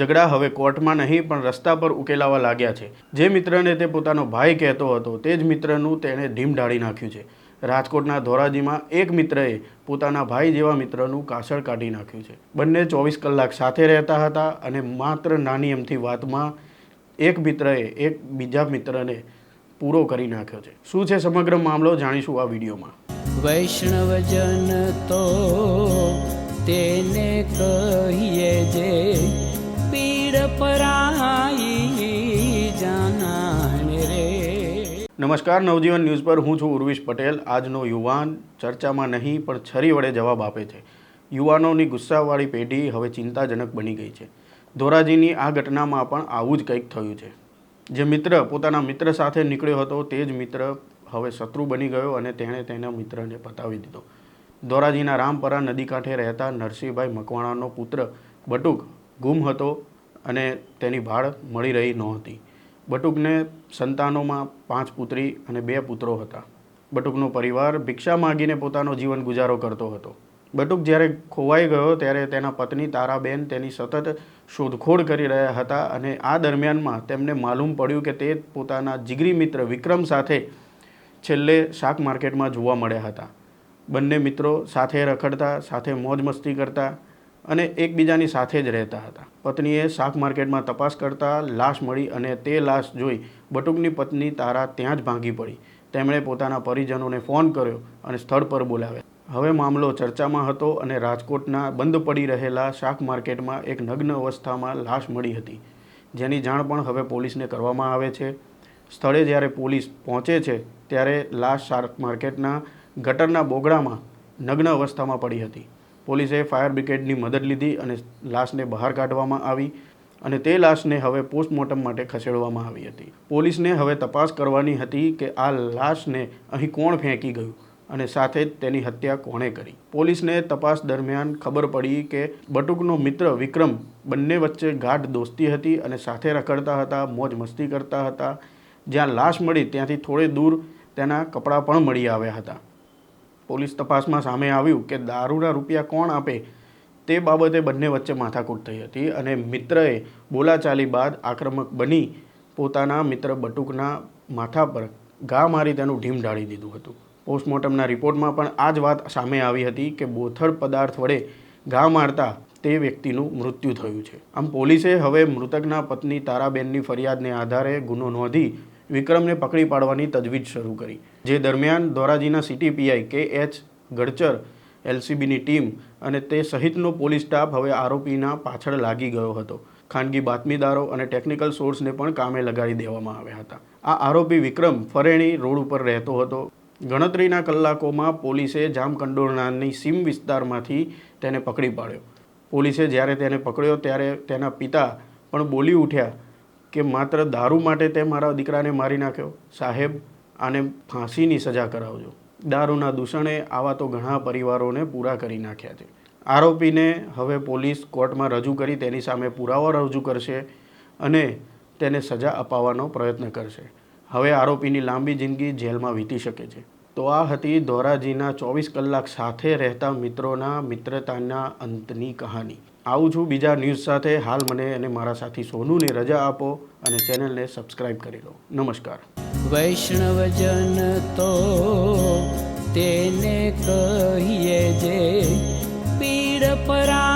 ઝઘડા હવે કોર્ટમાં નહીં, પણ રસ્તા પર ઉકેલાવા લાગ્યા છે. જે મિત્રને તે પોતાનો ભાઈ કહેતો હતો, તે જ મિત્રનું તેણે ઢીમ ઢાળી નાખ્યું છે. રાજકોટના ધોરાજીમાં એક મિત્રએ પોતાના ભાઈ જેવા મિત્રનું કાસળ કાઢી નાખ્યું છે. બંને ચોવીસ કલાક સાથે રહેતા હતા અને માત્ર નાની એમથી વાતમાં એક મિત્રએ એક બીજા મિત્રને પૂરો કરી નાખ્યો છે. શું છે સમગ્ર મામલો જાણીશું આ વિડીયોમાં. વૈષ્ણવજન તો તેને કહીએ જે નમસ્કાર, નવજીવન ન્યૂઝ પર હું છું ઉર્વિશ પટેલ. આજનો યુવાન ચર્ચામાં નહીં, પણ છરી વડે જવાબ આપે છે. યુવાનોની ગુસ્સાવાળી પેઢી હવે ચિંતાજનક બની ગઈ છે. ધોરાજીની આ ઘટનામાં પણ આવું જ કંઈક થયું છે. જે મિત્ર પોતાના મિત્ર સાથે નીકળ્યો હતો, તે જ મિત્ર હવે શત્રુ બની ગયો અને તેણે તેના મિત્રને પતાવી દીધો. ધોરાજીના રામપરા નદી કાંઠે રહેતા નરસિંહભાઈ મકવાણાનો પુત્ર બટુક ગુમ હતો. અને તેની ભાળ મળી રહી નહોતી. બટુકને સંતાનોમાં પાંચ પુત્રી અને બે પુત્રો હતા. બટુકનો પરિવાર ભિક્ષા માગીને પોતાનો જીવન ગુજારો કરતો હતો. બટુક જ્યારે ખોવાઈ ગયો ત્યારે તેના પત્ની તારાબેન તેની સતત શોધખોળ કરી રહ્યા હતા અને આ દરમિયાનમાં તેમને માલુમ પડ્યું કે તે પોતાના જીગરી મિત્ર વિક્રમ સાથે છેલ્લે શાક માર્કેટમાં જોવા મળ્યા હતા. બંને મિત્રો સાથે રખડતા, સાથે મોજ મસ્તી કરતા અને એકબીજાની સાથે જ રહેતા હતા. પત્નીએ શાક માર્કેટમાં તપાસ કરતાં લાશ મળી અને તે લાશ જોઈ બટુકની પત્ની તારા ત્યાં જ ભાંગી પડી. તેમણે પોતાના પરિજનોને ફોન કર્યો અને સ્થળ પર બોલાવ્યા. હવે મામલો ચર્ચામાં હતો અને રાજકોટના બંધ પડી રહેલા શાક માર્કેટમાં એક નગ્ન અવસ્થામાં લાશ મળી હતી. જેની જાણ પણ હવે પોલીસને કરવામાં આવે છે. સ્થળે જ્યારે પોલીસ પહોંચે છે, ત્યારે લાશ શાક માર્કેટના ગટરના બોગડામાં નગ્ન અવસ્થામાં પડી હતી. પોલીસે ફાયર બ્રિગેડની મદદ લીધી અને લાશને બહાર કાઢવામાં આવી અને તે લાશને હવે પોસ્ટમોર્ટમ માટે ખસેડવામાં આવી હતી. પોલીસને હવે તપાસ કરવાની હતી કે આ લાશને અહીં કોણ ફેંકી ગયું અને સાથે જ તેની હત્યા કોણે કરી. પોલીસને તપાસ દરમિયાન ખબર પડી કે બટુકનો મિત્ર વિક્રમ બંને વચ્ચે ગાઢ દોસ્તી હતી અને સાથે રખડતા હતા, મોજ મસ્તી કરતા હતા. જ્યાં લાશ મળી ત્યાંથી થોડે દૂર તેના કપડાં પણ મળી આવ્યા હતા. પોલીસ તપાસમાં સામે આવ્યું કે દારૂના રૂપિયા કોણ આપે તે બાબતે બંને વચ્ચે માથાકૂટ થઈ હતી અને મિત્રએ બોલાચાલી બાદ આક્રમક બની પોતાના મિત્ર બટુકના માથા પર ઘા મારી તેનું ઢીમ ઢાળી દીધું હતું. પોસ્ટમોર્ટમના રિપોર્ટમાં પણ આ જ વાત સામે આવી હતી કે બોથડ પદાર્થ વડે ઘા મારતા તે વ્યક્તિનું મૃત્યુ થયું છે. આમ પોલીસે હવે મૃતકના પત્ની તારાબેનની ફરિયાદને આધારે ગુનો નોંધી વિક્રમને પકડી પાડવાની તજવીજ શરૂ કરી. જે દરમિયાન ધોરાજીના city PI K H Gadchar એલસીબીની team અને તે સહિતનો પોલીસ સ્ટાફ હવે આરોપીના પાછળ લાગી ગયો હતો. ખાનગી બાતમીદારો અને ટેકનિકલ સોર્સને પણ કામે લગાડી દેવામાં આવ્યા હતા. આ આરોપી વિક્રમ ફરેણી રોડ ઉપર રહેતો હતો. ગણતરીના કલાકોમાં પોલીસે જામકંડોરણાની સીમ વિસ્તારમાંથી તેને પકડી પાડ્યો. પોલીસે જ્યારે તેને પકડ્યો ત્યારે તેના પિતા પણ બોલી ઉઠ્યા કે માત્ર દારૂ માટે તે મારા દીકરાને મારી નાખ્યો? સાહેબ, આને ફાંસીની સજા કરાવજો. દારૂના દૂષણે આવા તો ઘણા પરિવારોને પૂરા કરી નાખ્યા છે. આરોપીને હવે પોલીસ કોર્ટમાં રજૂ કરી તેની સામે પુરાવા રજૂ કરશે અને તેને સજા અપાવવાનો પ્રયત્ન કરશે. હવે આરોપીની લાંબી જિંદગી જેલમાં વીતી શકે છે. તો આ હતી ધોરાજીના ચોવીસ કલાક સાથે રહેતા મિત્રોના મિત્રતાના અંતની કહાની. આવું છું. બીજા ન્યૂઝ સાથે હાલ મને અને મારા સાથી સોનુને રજા આપો અને ચેનલને સબસ્ક્રાઈબ કરી લો. નમસ્કાર. વૈષ્ણવજન તો તેને કહીએ જે પીડ પરાઈ